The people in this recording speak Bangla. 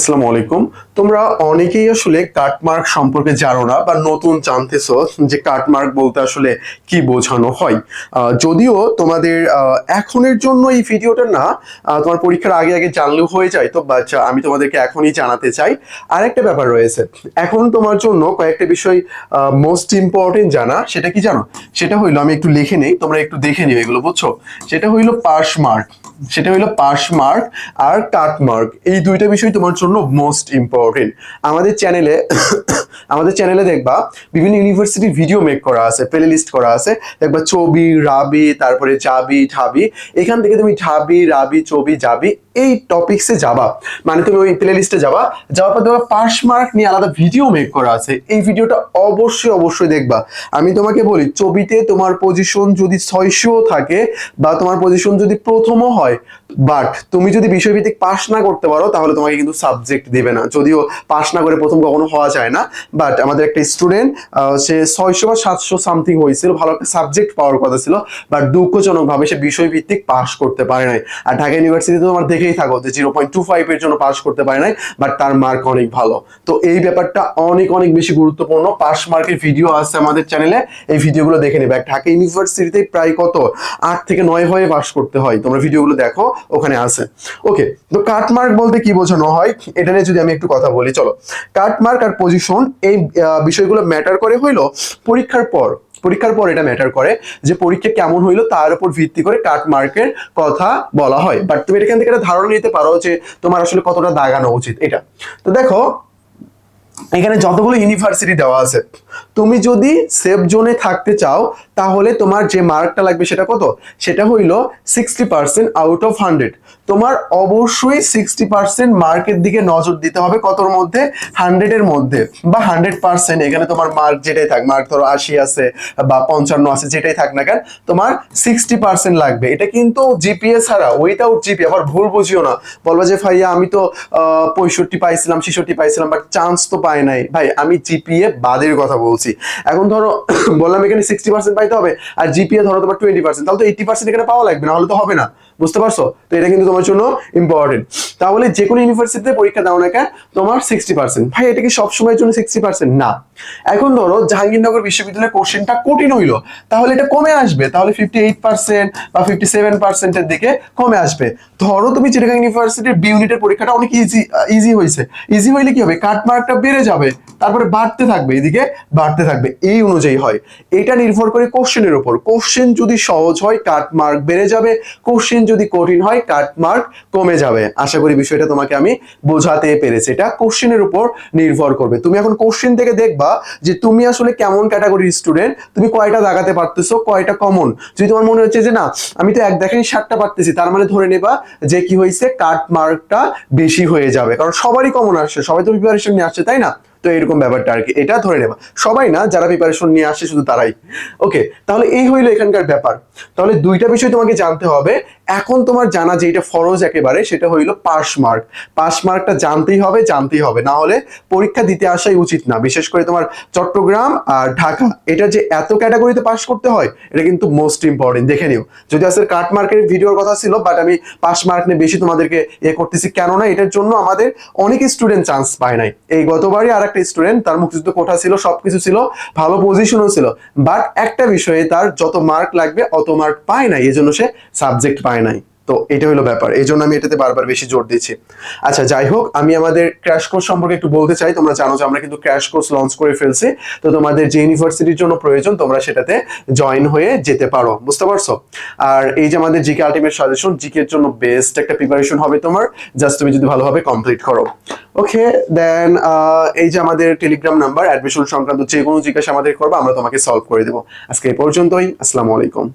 আসসালামু আলাইকুম। তোমরা অনেকেই আসলে কাটমার্ক সম্পর্কে জানো না বা নতুন জানতেছো যে কাটমার্ক বলতে আসলে কি বোঝানো হয়। যদিও তোমাদের এখনের জন্য এই ভিডিওটা না তোমার পরীক্ষার আগে আগে জানলেও হয়ে যায়, তো বাচ্চা আমি তোমাদেরকে এখনই জানাতে চাই। আরেকটা ব্যাপার রয়েছে, এখন তোমার জন্য কয়েকটা বিষয় মোস্ট ইম্পর্টেন্ট জানা, সেটা কি জানো? সেটা হইল, আমি একটু লিখে নেই, তোমরা একটু দেখে নিও এগুলো, বুঝছ? সেটা হইল পাস মার্ক সেটা হইল পাস মার্ক আর কাট মার্ক এই দুইটা বিষয় তোমার জন্য মোস্ট ইম্পর্টেন্ট আমাদের চ্যানেলে আমাদের চ্যানেলে দেখবা, বিভিন্ন ইউনিভার্সিটি ভিডিও মেক করা আছে প্লে লিস্ট করা আছে। দেখবা ছবি, রাবি, তারপরে যাবি, ঢাবি। এখান থেকে তুমি ঢাবি, রাবি, ছবি, যাবি, এই টপিকসে যাবা। মানে তুমি ওই প্লে লিস্টে যাবা। যাওয়ার পর তোমার পাস মার্ক নিয়ে আলাদা ভিডিও মেক করা আছে। এই ভিডিওটা অবশ্যই অবশ্যই দেখবা। আমি তোমাকে বলি, ছবিতে তোমার পজিশন যদি ছয়শো থাকে বা তোমার পজিশন যদি প্রথমও হয় বাট তুমি যদি বিষয়ভিত্তিক পাস না করতে পারো, তাহলে তোমাকে কিন্তু সাবজেক্ট দেবে না। যদিও পাস না করে প্রথম কখনো হওয়া যায় না বাট আমাদের একটা স্টুডেন্ট সে ছয়শো বা সাতশো সামথিং হয়েছিল, ভালো একটা সাবজেক্ট পাওয়ার কথা ছিল বাট দুঃখজনকভাবে সে বিষয়ভিত্তিক পাস করতে পারে নাই। আর ঢাকা ইউনিভার্সিটিতে তোমার দেখেই থাকো যে জিরো পয়েন্ট টু ফাইভ এর জন্য পাস করতে পারে নাই বাট তার মার্ক অনেক ভালো। তো এই ব্যাপারটা অনেক অনেক বেশি গুরুত্বপূর্ণ। পাস মার্কের ভিডিও আছে আমাদের চ্যানেলে এই ভিডিওগুলো দেখে নেবে। আর ঢাকা ইউনিভার্সিটিতে প্রায় কত? আট থেকে নয় হয়ে পাস করতে হয়। তোমরা ভিডিওগুলো দেখো, ওখানে আছে। ওকে তো কাট মার্ক বলতে কি বোঝানো হয়? এটা নিয়ে যদি আমি একটু কথা বলি, চলো। কাট মার্ক আর পজিশন এই বিষয়গুলো ম্যাটার করে হইল পরীক্ষার পর। পরীক্ষার পর এটা ম্যাটার করে যে পরীক্ষা কেমন হইল, তার উপর ভিত্তি করে কাট মার্কের কথা বলা হয়। বাট তুমি এখান থেকে একটা ধারণা নিতে পারো যে তোমার আসলে কতটা দাগানো উচিত এটা। তো দেখো এখানে যতগুলো ইউনিভার্সিটি দেওয়া আছে। তুমি যদি সেফ জোনে থাকতে চাও, তাহলে তোমার যে মার্কটা লাগবে সেটা কত? সেটা হইল sixty percent out of hundred তোমার অবশ্যই সিক্সটি পার্সেন্ট মার্কের দিকে নজর দিতে হবে কতর মধ্যে? হান্ড্রেডের মধ্যে। বা হান্ড্রেড পার্সেন্ট এখানে তোমার মার্ক যেটাই থাক, মার্ক ধরো আশি আছে বা পঞ্চান্ন আছে, যেটাই থাক না কেন, তোমার সিক্সটি পার্সেন্ট লাগবে। এটা কিন্তু জিপিএ ছাড়া উইথাউট জিপি আবার ভুল বুঝিও না। বলবা যে ভাইয়া আমি তো পঁয়ষট্টি পাইছিলাম, ছেষট্টি পাইছিলাম বাট চান্স তো পাই নাই। ভাই, আমি জিপিএ বাদের কথা বলছি। এখন ধরো, বললাম এখানে সিক্সটি পার্সেন্ট পাইতে হবে, আর জিপিএ ধরো তোমার টোয়েন্টি পার্সেন্ট তাহলে তো এইটি পার্সেন্ট এখানে পাওয়া লাগবে না হলে তো হবে না। বুঝতে পারছ? তো এটা কিন্তু তোমার জন্য ইম্পর্টেন্ট তাহলে যে কোনো ইউনিভার্সিটিতে পরীক্ষা দাও না কেন, তোমার সিক্সটি পার্সেন্ট ভাই, এটা কি সবসময়ের জন্য সিক্সটি পার্সেন্ট না। এখন ধরো জাহাঙ্গীরনগর বিশ্ববিদ্যালয়ের কোশ্চেনটা কঠিন হইল, তাহলে এটা কমে আসবে, তাহলে ফিফটি এইট পার্সেন্ট বা ফিফটি সেভেন পার্সেন্টের দিকে কমে আসবে। ধরো তুমি চিটাগাং ইউনিভার্সিটির বি ইউনিটের পরীক্ষাটা অনেক ইজি ইজি হয়েছে। ইজি হইলে কি হবে? কাট মার্কটা বেড়ে যাবে, তারপরে বাড়তে থাকবে, এদিকে বাড়তে থাকবে। এই অনুযায়ী হয়। এটা নির্ভর করে কোশ্চেনের উপর। কোশ্চেন যদি সহজ হয় কাট মার্ক বেড়ে যাবে। কোশ্চেন যদি কঠিন হয় কাট মার্ক কমে যাবে। আশা করি বিষয়টা তোমাকে আমি বোঝাতে পেরেছি। এটা কোশ্চেনের উপর নির্ভর করবে। তুমি এখন কোশ্চেন থেকে দেখবা যে তুমি আসলে কেমন ক্যাটাগরির স্টুডেন্ট তুমি কয়টা দাগাতে পারতেছো, কয়টা কমন যদি তোমার মনে হচ্ছে যে না, আমি তো এক দেখেন ষাটটা পারতেছি, তার মানে ধরে নেবা যে কি হয়েছে কাট মার্কটা বেশি হয়ে যাবে। কারণ সবারই কমন আসছে, সবাই তো প্রিপারেশন নিয়ে আসছে, তাই না? তো এরকম ব্যাপারটা আর কি, এটা ধরে নেবা। সবাই না, যারা প্রিপারেশন নিয়ে আসছে, শুধু তারাই। ওকে তাহলে এই হইল এখানকার ব্যাপার। তাহলে দুইটা বিষয় তোমাকে জানতে হবে। এখন তোমার জানা যে এটা ফরজ একেবারে, সেটা হইল পাস মার্ক। পাস মার্কটা জানতেই হবে জানতেই হবে। না হলে পরীক্ষা দিতে আসাই উচিত না। বিশেষ করে তোমার চট্টগ্রাম আর ঢাকা, এটা যে এত ক্যাটাগরিতে পাস করতে হয়, এটা কিন্তু মোস্ট ইম্পর্টেন্ট। দেখে নিও। যদি আসলে কাট মার্কের ভিডিওর কথা ছিল, বাট আমি পাস মার্ক নিয়ে বেশি তোমাদেরকে ইয়ে করতেছি কেননা এটার জন্য আমাদের অনেক স্টুডেন্ট চান্স পায় নাই। এই গতবারই আর একটা স্টুডেন্ট তার মুক্তিযুদ্ধ কোঠা ছিল, সবকিছু ছিল, ভালো পজিশনও ছিল। বাট একটা বিষয়ে তার যত মার্ক লাগবে, অত মার্ক পায় নাই এই জন্য সে সাবজেক্ট পায় নাই। তো এটা হলো ব্যাপার। এই জন্য আমি এটাতে বারবার বেশি জোর দিচ্ছি। আচ্ছা যাই হোক, আমি আমাদের ক্র্যাশ কোর্স সম্পর্কে একটু বলতে চাই। তোমরা জানো যে আমরা কিন্তু ক্র্যাশ কোর্স লঞ্চ করে ফেলছি। তো তোমাদের যে ইউনিভার্সিটির জন্য প্রয়োজন, তোমরা সেটাতে জয়েন হয়ে যেতে পারো। বুঝতে পারছ? আর এই যে আমাদের জিকে আলটিমেট সাজেশন জিকের জন্য বেস্ট একটা প্রিপারেশন হবে তোমার। জাস্ট তুমি যদি ভালোভাবে কমপ্লিট করো। ওকে দেন এই যে আমাদের টেলিগ্রাম নাম্বার অ্যাডমিশন সংক্রান্ত যে কোনো জিজ্ঞাসা আমাদের করব, আমরা তোমাকে সলভ করে দেবো। আজকে এই পর্যন্তই। আসসালামু আলাইকুম।